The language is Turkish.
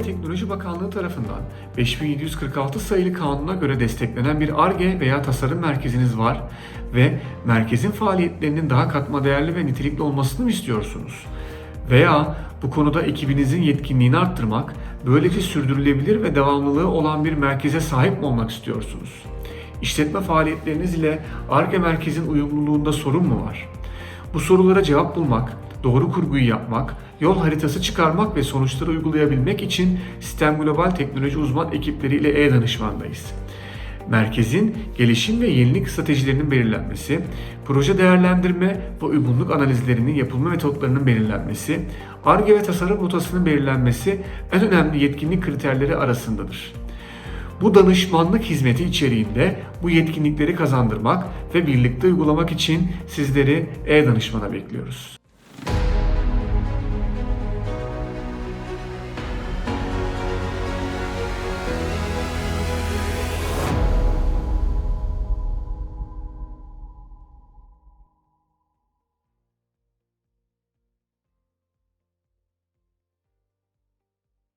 Teknoloji Bakanlığı tarafından 5746 sayılı kanuna göre desteklenen bir ARGE veya tasarım merkeziniz var ve merkezin faaliyetlerinin daha katma değerli ve nitelikli olmasını mı istiyorsunuz? Veya bu konuda ekibinizin yetkinliğini arttırmak, böylece sürdürülebilir ve devamlılığı olan bir merkeze sahip mi olmak istiyorsunuz? İşletme faaliyetleriniz ile ARGE merkezin uyumluluğunda sorun mu var? Bu sorulara cevap bulmak, doğru kurguyu yapmak, yol haritası çıkarmak ve sonuçları uygulayabilmek için Sistem Global Teknoloji uzman ekipleriyle e-danışmandayız. Merkezin gelişim ve yenilik stratejilerinin belirlenmesi, proje değerlendirme ve uygunluk analizlerinin yapılma metotlarının belirlenmesi, ARGE ve tasarım rotasının belirlenmesi en önemli yetkinlik kriterleri arasındadır. Bu danışmanlık hizmeti içeriğinde bu yetkinlikleri kazandırmak ve birlikte uygulamak için sizleri e-danışmana bekliyoruz.